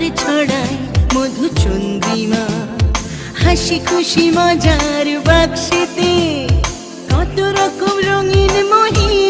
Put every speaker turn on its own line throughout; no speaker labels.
আবার ছড়ায় মধু চন্দ্রিমা। হাসি খুশি মজার বাক্সেতে কত রকম রঙিন মহিমা।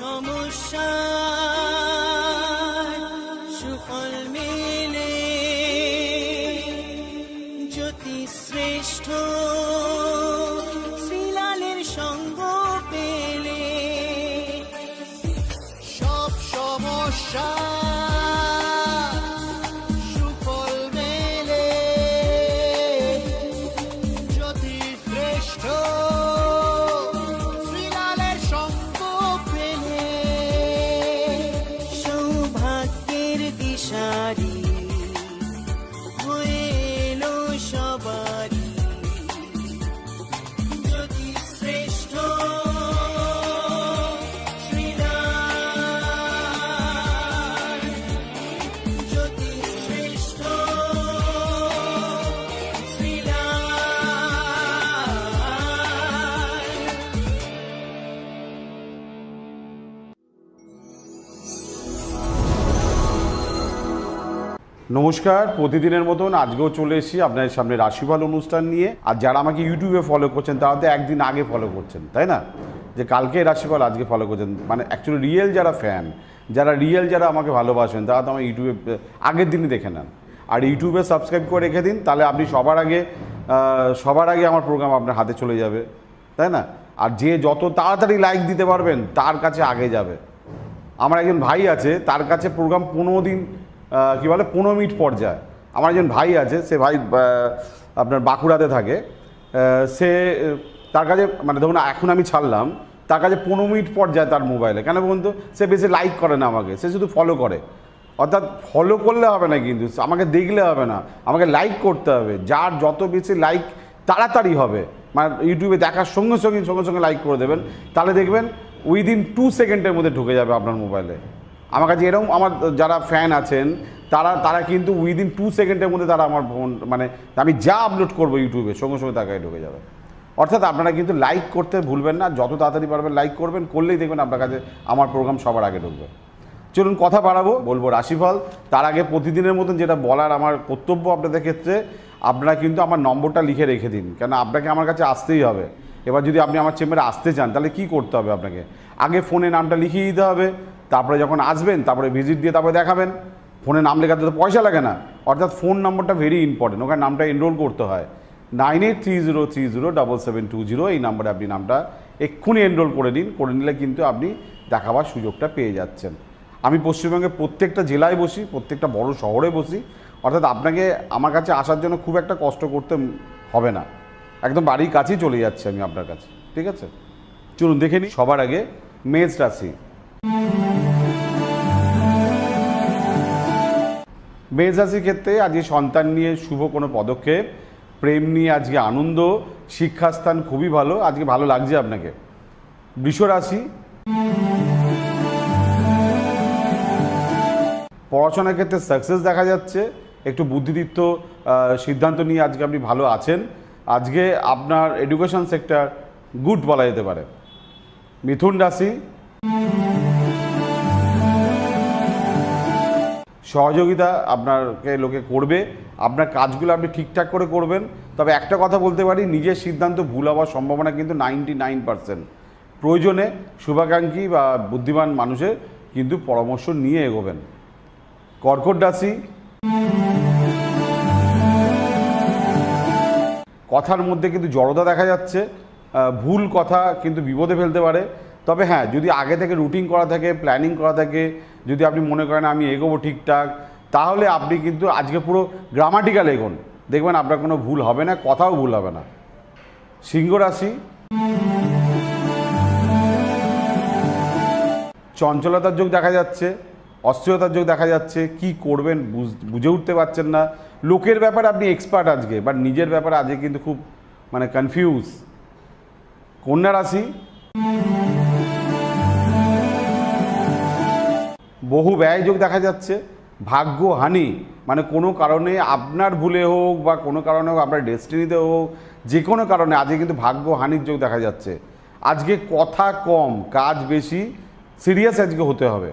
সমস্যা সুফল মেলে জ্যোতি শ্রেষ্ঠ শ্রীলালের সঙ্গ পেলে।
সব সমস্যা
নমস্কার, প্রতিদিনের মতন আজকেও চলে এসেছি আপনাদের সামনে রাশিফল অনুষ্ঠান নিয়ে। আর যারা আমাকে ইউটিউবে ফলো করছেন, তারা তো একদিন আগে ফলো করছেন, তাই না? যে কালকে রাশিফল, আজকে ফলো করছেন। মানে অ্যাকচুয়ালি রিয়েল যারা ফ্যান যারা রিয়েল যারা আমাকে ভালোবাসেন, তারা তো আমার ইউটিউবে আগের দিনই দেখে নেন। আর ইউটিউবে সাবস্ক্রাইব করে রেখে দিন, তাহলে আপনি সবার আগে সবার আগে আমার প্রোগ্রাম আপনার হাতে চলে যাবে, তাই না? আর যে যত তাড়াতাড়ি লাইক দিতে পারবেন, তার কাছে আগে যাবে। আমার একজন ভাই আছে, তার কাছে প্রোগ্রাম পনেরো দিন কি বলে, পনেরো মিনিট পর যায়। আমার একজন ভাই আছে, সে ভাই আপনার বাঁকুড়াতে থাকে। সে, তার কাছে মানে ধরুন এখন আমি ছাড়লাম, তার কাছে পনেরো মিনিট পর যায় তার মোবাইলে। কেন বলুন তো, সে বেশি লাইক করে না আমাকে, সে শুধু ফলো করে। অর্থাৎ ফলো করলে হবে না কিন্তু, আমাকে দেখলে হবে না, আমাকে লাইক করতে হবে। যার যত বেশি লাইক তাড়াতাড়ি হবে। মানে ইউটিউবে দেখার সঙ্গে সঙ্গে সঙ্গে সঙ্গে লাইক করে দেবেন। তাহলে দেখবেন উইদিন টু সেকেন্ডের মধ্যে ঢুকে যাবে আপনার মোবাইলে আমার কাছে এরকম আমার যারা ফ্যান আছেন, তারা তারা কিন্তু উইদিন টু সেকেন্ডের মধ্যে তারা আমার ফোন মানে আমি যা আপলোড করব ইউটিউবে সঙ্গে সঙ্গে তার কাছে ঢুকে যাবে। অর্থাৎ আপনারা কিন্তু লাইক করতে ভুলবেন না, যত তাড়াতাড়ি পারবেন লাইক করবেন, করলেই দেখবেন আপনার কাছে আমার প্রোগ্রাম সবার আগে ঢুকবে। চলুন কথা বাড়াবো, বলব রাশিফল। তার আগে প্রতিদিনের মতন যেটা বলার আমার কর্তব্য আপনাদের ক্ষেত্রে, আপনারা কিন্তু আমার নম্বরটা লিখে রেখে দিন, কেন আপনাকে আমার কাছে আসতেই হবে। এবার যদি আপনি আমার চেম্বারে আসতে চান, তাহলে কি করতে হবে আপনাকে? আগে ফোনে নামটা লিখিয়ে দিতে হবে, তারপরে যখন আসবেন, তারপরে ভিজিট দিয়ে তারপরে দেখাবেন। ফোনে নাম লেখাতে তো পয়সা লাগে না। অর্থাৎ ফোন নম্বরটা ভেরি ইম্পর্টেন্ট ওখানে নামটা এনরোল করতে হয়। Nine eight three zero three zero double seven two zero এই নাম্বারে আপনি নামটা এক্ষুনি এনরোল করে নিন, করে নিলে কিন্তু আপনি দেখাবার সুযোগটা পেয়ে যাচ্ছেন। আমি পশ্চিমবঙ্গে প্রত্যেকটা জেলায় বসি, প্রত্যেকটা বড় শহরে বসি, অর্থাৎ আপনাকে আমার কাছে আসার জন্য খুব একটা কষ্ট করতে হবে না। একদম বাড়ির কাছেই চলে যাচ্ছে আমি আপনার কাছে, ঠিক আছে? চলুন, দেখে নিই। সবার আগে মেষ রাশি। মেষ রাশির ক্ষেত্রে আজকে সন্তান নিয়ে শুভ কোনো পদক্ষেপ, প্রেম নিয়ে আজকে আনন্দ, শিক্ষাস্থান খুবই ভালো, আজকে ভালো লাগছে আপনাকে। বৃষ রাশি। পড়াশোনার ক্ষেত্রে সাকসেস দেখা যাচ্ছে, একটু বুদ্ধিদীপ্ত সিদ্ধান্ত নিয়ে আজকে আপনি ভালো আছেন। আজকে আপনার এডুকেশন সেক্টর গুড বলা যেতে পারে। মিথুন রাশি। সহযোগিতা আপনাকে লোকে করবে, আপনার কাজগুলো আপনি ঠিকঠাক করে করবেন। তবে একটা কথা বলতে পারি, নিজের সিদ্ধান্ত ভুল হওয়ার সম্ভাবনা কিন্তু নাইনটি নাইন পার্সেন্ট। প্রয়োজনে শুভাকাঙ্ক্ষী বা বুদ্ধিমান মানুষের কিন্তু পরামর্শ নিয়ে এগোবেন। কর্কট রাশি। কথার মধ্যে কিন্তু জড়তা দেখা যাচ্ছে ভুল কথা কিন্তু বিপদে ফেলতে পারে। তবে হ্যাঁ যদি আগে থেকে রুটিন করা থাকে, প্ল্যানিং করা থাকে, যদি আপনি মনে করেন আমি এগোবো ঠিকঠাক, তাহলে আপনি কিন্তু আজকে পুরো গ্রামাটিক্যাল এগোন। দেখবেন আপনার কোনো ভুল হবে না, কথাও ভুল হবে না। সিংহ রাশি। চঞ্চলতার যোগ দেখা যাচ্ছে। অস্থিরতার যোগ দেখা যাচ্ছে, কি করবেন বুঝ- উঠতে পারছেন না। লোকের ব্যাপারে আপনি এক্সপার্ট আজকে বাট নিজের ব্যাপারে আজকে কিন্তু খুব মানে কনফিউজ কন্যা রাশি, বহু ব্যয় যোগ দেখা যাচ্ছে, ভাগ্য হানি মানে কোনো কারণে আপনার ভুলে হোক বা কোনো কারণে হোক, আপনার ডেস্টিনিতে হোক যে কোনো কারণে আজকে কিন্তু ভাগ্য হানির যোগ দেখা যাচ্ছে। আজকে কথা কম, কাজ বেশি সিরিয়াস আজকে হতে হবে।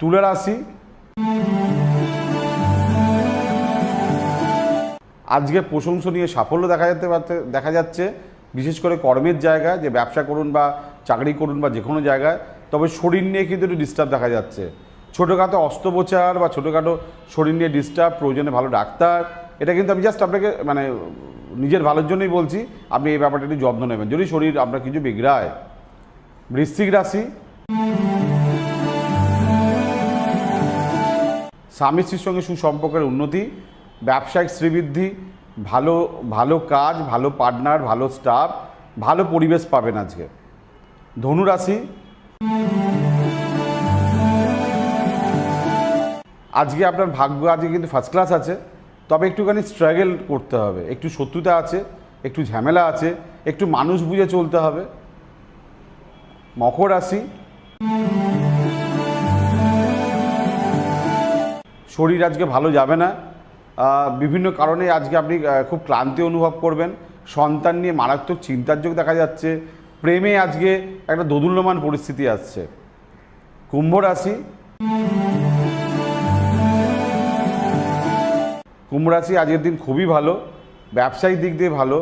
তুলা রাশি আজকে প্রশংসনীয় সাফল্য দেখা যেতে পারতে দেখা যাচ্ছে, বিশেষ করে কর্মের জায়গায়, যে ব্যবসা করুন বা চাকরি করুন বা যে কোনো জায়গায়, তবে শরীর নিয়ে কিন্তু একটু ডিস্টার্ব দেখা যাচ্ছে। ছোটোখাটো অস্ত্রোপচার বা ছোটোখাটো শরীর নিয়ে ডিস্টার্ব প্রয়োজনে ভালো ডাক্তার, এটা কিন্তু আমি জাস্ট আপনাকে মানে নিজের ভালোর জন্যই বলছি, আপনি এই ব্যাপারটা একটু যত্ন নেবেন। যদি শরীর আপনার কিছু বিগড়ায় বৃশ্চিক রাশি স্বামী স্ত্রীর সঙ্গে সুসম্পর্কের উন্নতি, ব্যবসায়িক শ্রীবৃদ্ধি, ভালো ভালো কাজ, ভালো পার্টনার, ভালো স্টাফ, ভালো পরিবেশ পাবেন আজকে। ধনুরাশি আজকে আপনার ভাগ্য আজকে কিন্তু ফার্স্ট ক্লাস আছে, তবে একটুখানি স্ট্রাগল করতে হবে। একটু শত্রুতা আছে, একটু ঝামেলা আছে, একটু মানুষ বুঝে চলতে হবে। মকর রাশি। শরীর আজকে ভালো যাবে না। বিভিন্ন কারণে আজকে আপনি খুব ক্লান্তি অনুভব করবেন। সন্তান নিয়ে মারাত্মক চিন্তার যোগ দেখা যাচ্ছে। প্রেমে আজকে একটা দোদুল্যমান পরিস্থিতি আসছে। কুম্ভ রাশি। কুম্ভ রাশি আজকের দিন খুবই ভালো। ব্যবসায়িক দিক দিয়ে ভালো।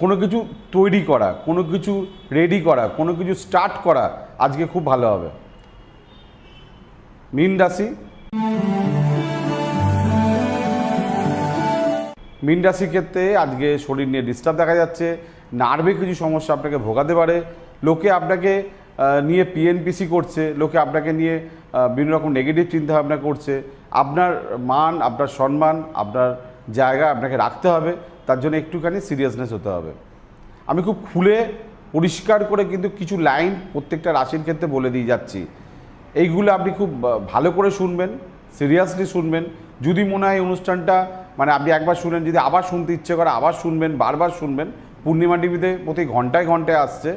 কোনো কিছু তৈরি করা, কোনো কিছু রেডি করা, কোনো কিছু স্টার্ট করা আজকে খুব ভালো হবে। মীন রাশি। মীন রাশির ক্ষেত্রে আজকে শরীর নিয়ে ডিস্টার্ব দেখা যাচ্ছে নার্ভে কিছু সমস্যা আপনাকে ভোগাতে পারে, লোকে আপনাকে নিয়ে পিএনপিসি করছে, লোকে আপনাকে নিয়ে বিভিন্ন রকম নেগেটিভ চিন্তাভাবনা করছে, আপনার মান, আপনার সম্মান, আপনার জায়গা আপনাকে রাখতে হবে, তার জন্য একটুখানি সিরিয়াসনেস হতে হবে। আমি খুব খুলে, পরিষ্কার করে কিন্তু কিছু লাইন প্রত্যেকটা রাশির ক্ষেত্রে বলে দিয়ে যাচ্ছি। এইগুলো আপনি খুব ভালো করে শুনবেন সিরিয়াসলি শুনবেন। যদি মনে হয় অনুষ্ঠানটা মানে আপনি একবার শুনেন, যদি আবার শুনতে ইচ্ছে করে আবার শুনবেন, বারবার শুনবেন, পূর্ণিমা টিভিতে প্রতি ঘন্টায় ঘন্টায় আসছে।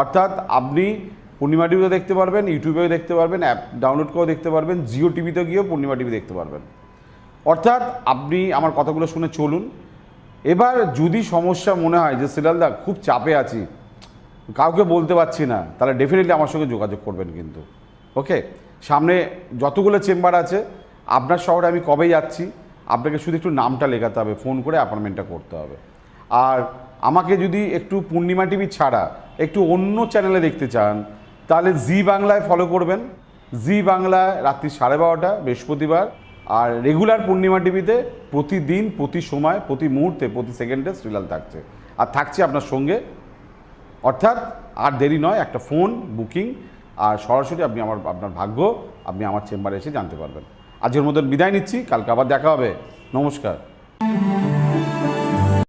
অর্থাৎ আপনি পূর্ণিমা টিভিতে দেখতে পারবেন, ইউটিউবেও দেখতে পারবেন, অ্যাপ ডাউনলোড করেও দেখতে পারবেন, জিও টিভিতে গিয়েও পূর্ণিমা টিভি দেখতে পারবেন। অর্থাৎ আপনি আমার কথাগুলো শুনে চলুন। এবার যদি সমস্যা মনে হয় যে সিরালদা খুব চাপে আছি, কাউকে বলতে পারছি না, তাহলে ডেফিনেটলি আমার সঙ্গে যোগাযোগ করবেন কিন্তু। ওকে সামনে যতগুলো চেম্বার আছে, আপনার শহরে আমি কবে যাচ্ছি? আপনাকে শুধু একটু নামটা লেখাতে হবে, ফোন করে অ্যাপয়েন্টমেন্টটা করতে হবে। আর আমাকে যদি একটু পূর্ণিমা টিভি ছাড়া একটু অন্য চ্যানেলে দেখতে চান, তাহলে জি বাংলায় ফলো করবেন। জি বাংলায় রাত্রি সাড়ে বারোটা, বৃহস্পতিবার, আর রেগুলার পূর্ণিমা টিভিতে প্রতিদিন, প্রতি সময়, প্রতি মুহূর্তে, প্রতি সেকেন্ডে শ্রীলাল থাকছে। আর থাকছে আপনার সঙ্গে। অর্থাৎ আর দেরি নয়, একটা ফোন বুকিং আর সরাসরি আপনি আমার, আপনার ভাগ্য, আপনি আমার চেম্বারে এসে জানতে পারবেন। আজকের মতন বিদায় নিচ্ছি কালকে আবার দেখা হবে। নমস্কার।